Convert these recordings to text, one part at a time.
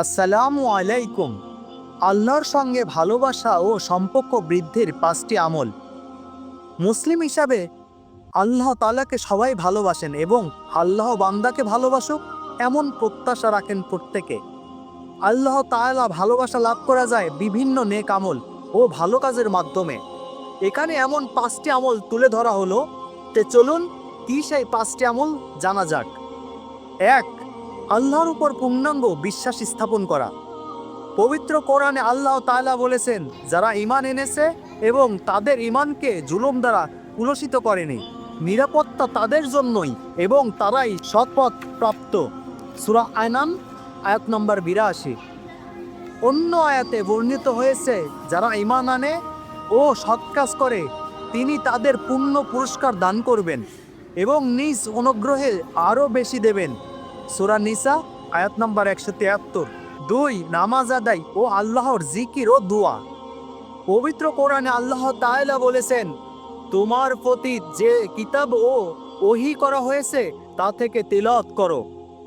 আসসালামু আলাইকুম। আল্লাহর সঙ্গে ভালোবাসা ও সম্পর্ক বৃদ্ধির পাঁচটি আমল। মুসলিম হিসাবে আল্লাহ তালাকে সবাই ভালোবাসেন এবং আল্লাহ বান্দাকে ভালোবাসুক এমন প্রত্যাশা রাখেন প্রত্যেকে। আল্লাহ তাআলা ভালোবাসা লাভ করা যায় বিভিন্ন নেক আমল ও ভালো কাজের মাধ্যমে। এখানে এমন পাঁচটি আমল তুলে ধরা হলো তে চলুন কি সেই পাঁচটি আমল জানা যাক। এক আল্লাহর উপর পূর্ণাঙ্গ বিশ্বাস স্থাপন করা। পবিত্র কোরআনে আল্লাহ তাআলা বলেছেন, যারা ঈমান এনেছে এবং তাদের ঈমানকে জুলুম দ্বারা কুলসিত করেনি, নিরাপত্তা তাদের জন্যই এবং তারাই সৎপথ প্রাপ্ত। সুরা আয়নান আয়াত নম্বর বিরাশি। অন্য আয়াতে বর্ণিত হয়েছে, যারা ঈমান আনে ও সৎ কাজ করে, তিনি তাদের পূর্ণ পুরস্কার দান করবেন এবং নিজ অনুগ্রহে আরও বেশি দেবেন। সুরা নিসা, আয়াত নম্বর একশো তিয়াত্তর। দুই, নামাজ আদায় ও আল্লাহর জিকির ও দোয়া। পবিত্র কোরআনে আল্লাহ তাআলা বলেছেন, তোমার প্রতি যে কিতাব ও ওহি করা হয়েছে, তা থেকে তিলাওয়াত করো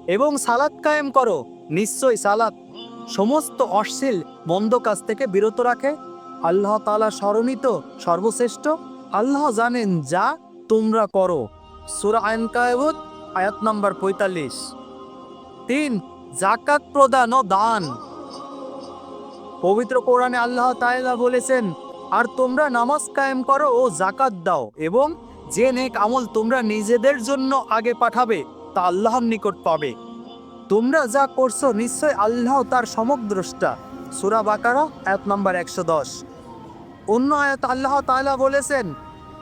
এবং সালাত কায়েম করো। নিশ্চয় সালাত সমস্ত অশ্লীল মন্দ কাজ থেকে বিরত রাখে। আল্লাহ তালা স্মরণিত সর্বশ্রেষ্ঠ। আল্লাহ জানেন যা তোমরা করো। সুরা আইন কায়বত আয়াত নম্বর পঁয়তাল্লিশ। তিন জাকাত প্রদান ও দান। পবিত্র কোরআনে আল্লাহ তাআলা বলেছেন, আর তোমরা নামাজ কায়েম করো ও জাকাত দাও এবং যে নেক আমল তোমরা নিজেদের জন্য আগে পাঠাবে, তা আল্লাহর নিকট পাবে। তোমরা যা করছ নিশ্চয় আল্লাহ তার সমগ্রষ্টা সুরা বাকারা, এক নম্বর একশো দশ। অন্য আয়াত আল্লাহ তাআলা বলেছেন,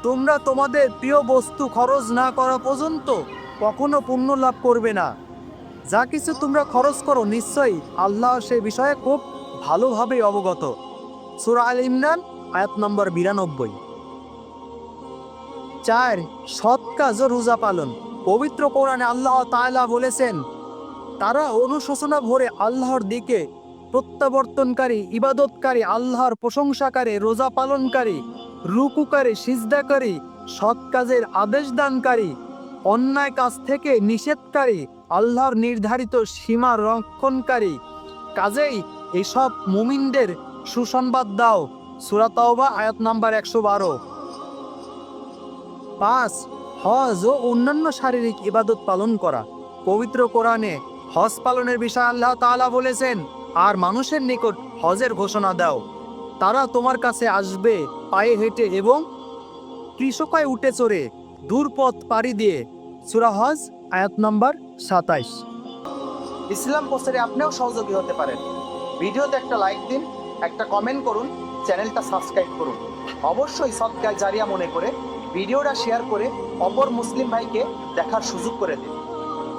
তোমরা তোমাদের প্রিয় বস্তু খরচ না করা পর্যন্ত কখনো পুণ্য লাভ করবে না। যা কিছু তোমরা খরচ করো নিশ্চয়ই আল্লাহ সে বিষয়ে খুব ভালোভাবে অবগত। সুরা আল ইমরান, আয়াত নম্বর বিরানব্বই। চার, সৎ কাজ ও রোজা পালন। পবিত্র কোরআনে আল্লাহ তাআলা বলেছেন, তারা অনুশোচনা ভরে আল্লাহর দিকে প্রত্যাবর্তনকারী, ইবাদতকারী, আল্লাহর প্রশংসাকারী, রোজা পালনকারী, রুকুকারী, সিজদাকারী, সৎ কাজের আদেশ দানকারী, অন্যায় কাজ থেকে নিষেধকারী আল্লাহর নির্ধারিত সীমা রক্ষণকারী। কাজেই এসব মুমিনদের সুসংবাদ দাও সুরাতবা আয়াত নাম্বার একশো বারো। পাঁচ, হজ ও অন্যান্য শারীরিক ইবাদত পালন করা। পবিত্র কোরআনে হজ পালনের বিষয়ে আল্লাহ তাআলা বলেছেন, আর মানুষের নিকট হজের ঘোষণা দাও। তারা তোমার কাছে আসবে পায়ে হেঁটে এবং কৃষকায় উঠে চড়ে দূর পথ পাড়ি দিয়ে সুরা হজ, আয়াত নম্বর সাতাইশ। ইসলাম পোস্টারে আপনিও সহযোগী হতে পারেন। ভিডিওতে একটা লাইক দিন, একটা কমেন্ট করুন, চ্যানেলটা সাবস্ক্রাইব করুন। অবশ্যই সৎকায় জারিয়া মনে করে, ভিডিওটা শেয়ার করে অপর মুসলিম ভাইকে দেখার সুযোগ করে দিন।